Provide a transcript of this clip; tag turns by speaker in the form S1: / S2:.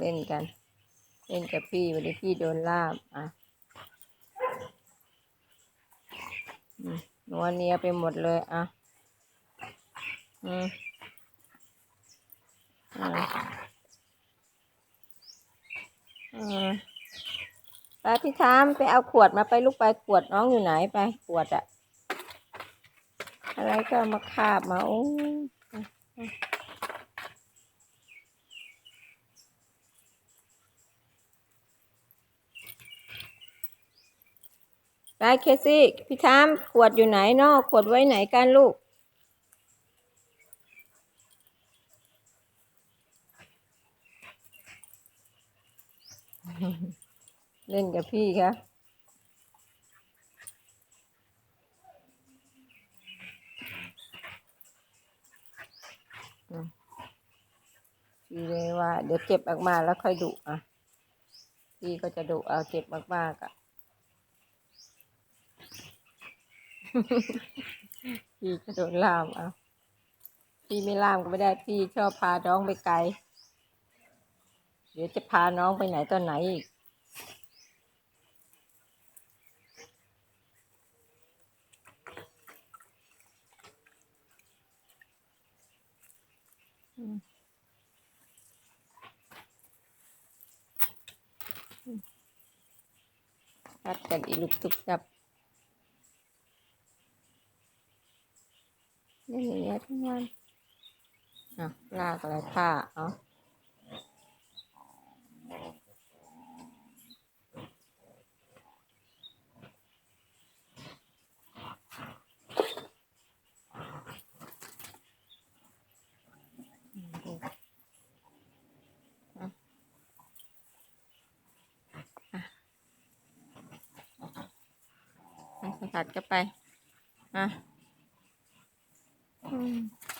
S1: เล่นกัน เล่นกับพี่วันนี้พี่โดนล่ามอะนัวเนียไปหมดเลยอะอืมอ่าอ่าไปพี่ทามไปเอาขวดมาไปลูกไปขวดน้องอยู่ไหนไปขวดอะอะไรก็เอามาคาบมาโอ้ย ไปเคซี่พี่ทามขวดอยู่ไหนนอกขวดไว้ไหนกันลูก เล่นกับพี่คะอืมพี่เลยว่า เดี๋ยวเจ็บมากๆแล้วค่อยดุอะ พี่ก็จะดุเอาเจ็บมากๆอะ พี่ก็โดนล่ามเอาพี่ไม่ล่ามก็ไม่ได้พี่ชอบพาน้องไปไกล เดี๋ยวจะพาน้องไปไหนตอนไหนอีกอืมอัดกันอีลุกตุกจับ เล่นอย่างเงี้ยทั้งวันอะลากอะไรผ้าเอาไปผัดก็ไป อะ อืม